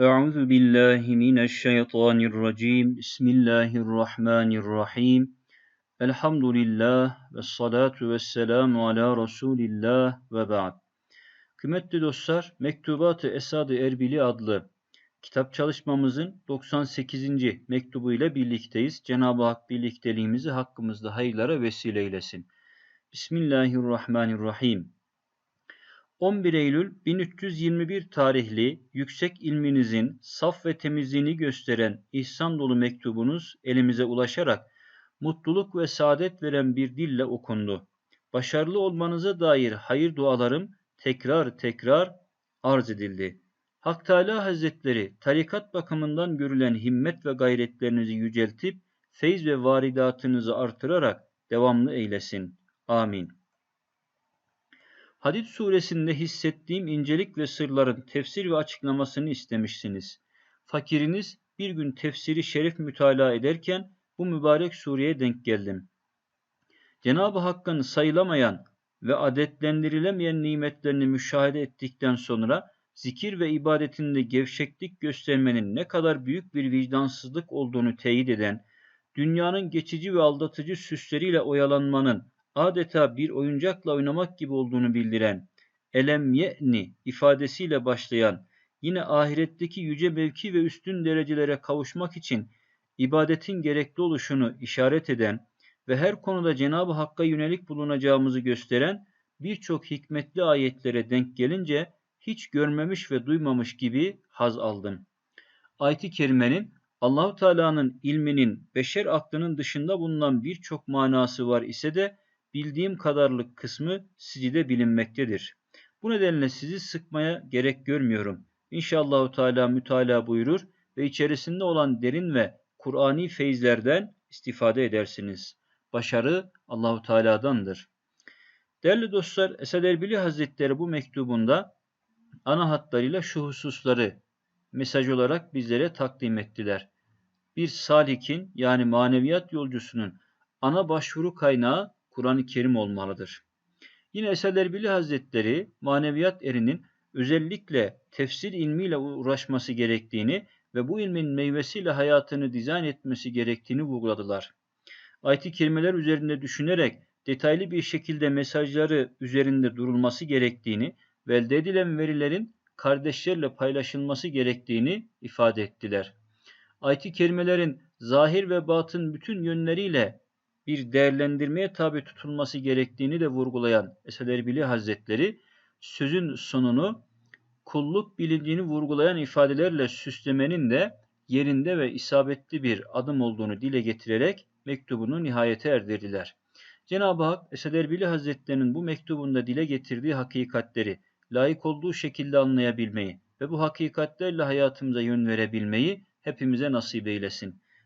أعوذ بالله من الشيطان الرجيم بسم الله الرحمن الرحيم الحمد لله والصلاة والسلام ala Resulillah ve ba'd. Kıymetli dostlar, Mektubat-ı Esad-ı Erbili adlı kitap çalışmamızın 98. mektubu ile birlikteyiz. Cenab-ı Hak birlikteliğimizi hakkımızda hayırlara vesile eylesin. Bismillahirrahmanirrahim. 11 Eylül 1321 tarihli yüksek ilminizin saf ve temizliğini gösteren ihsan dolu mektubunuz elimize ulaşarak mutluluk ve saadet veren bir dille okundu. Başarılı olmanıza dair hayır dualarım tekrar tekrar arz edildi. Hak Teala Hazretleri tarikat bakımından görülen himmet ve gayretlerinizi yüceltip feyz ve varidatınızı artırarak devamlı eylesin. Amin. Hadid suresinde hissettiğim incelik ve sırların tefsir ve açıklamasını istemişsiniz. Fakiriniz bir gün tefsiri şerif mütalaa ederken bu mübarek sureye denk geldim. Cenab-ı Hakk'ın sayılamayan ve adetlendirilemeyen nimetlerini müşahede ettikten sonra zikir ve ibadetinde gevşeklik göstermenin ne kadar büyük bir vicdansızlık olduğunu teyit eden, dünyanın geçici ve aldatıcı süsleriyle oyalanmanın adeta bir oyuncakla oynamak gibi olduğunu bildiren elem ye'ni ifadesiyle başlayan yine ahiretteki yüce mevki ve üstün derecelere kavuşmak için ibadetin gerekli oluşunu işaret eden ve her konuda Cenab-ı Hakk'a yönelik bulunacağımızı gösteren birçok hikmetli ayetlere denk gelince hiç görmemiş ve duymamış gibi haz aldım. Ayet-i kerimenin Allahu Teala'nın ilminin beşer aklının dışında bulunan birçok manası var ise de bildiğim kadarlık kısmı de bilinmektedir. Bu nedenle sizi sıkmaya gerek görmüyorum. İnşallah Teala mütalaa buyurur ve içerisinde olan derin ve Kur'ani feyizlerden istifade edersiniz. Başarı Allahu Teala'dandır. Değerli dostlar, Esad Erbili Hazretleri bu mektubunda ana hatlarıyla şu hususları mesaj olarak bizlere takdim ettiler. Bir salikin yani maneviyat yolcusunun ana başvuru kaynağı Kur'an-ı Kerim olmalıdır. Yine Esad Erbili Hazretleri maneviyat erinin özellikle tefsir ilmiyle uğraşması gerektiğini ve bu ilmin meyvesiyle hayatını dizayn etmesi gerektiğini vurguladılar. Ayet-i kerimeler üzerinde düşünerek detaylı bir şekilde mesajları üzerinde durulması gerektiğini ve elde edilen verilerin kardeşlerle paylaşılması gerektiğini ifade ettiler. Ayet-i kerimelerin zahir ve batın bütün yönleriyle bir değerlendirmeye tabi tutulması gerektiğini de vurgulayan Esad Erbili Hazretleri sözün sonunu kulluk bilincini vurgulayan ifadelerle süslemenin de yerinde ve isabetli bir adım olduğunu dile getirerek mektubunu nihayete erdirdiler. Cenab-ı Hak Esad Erbili Hazretleri'nin bu mektubunda dile getirdiği hakikatleri layık olduğu şekilde anlayabilmeyi ve bu hakikatlerle hayatımıza yön verebilmeyi hepimize nasip eylesin.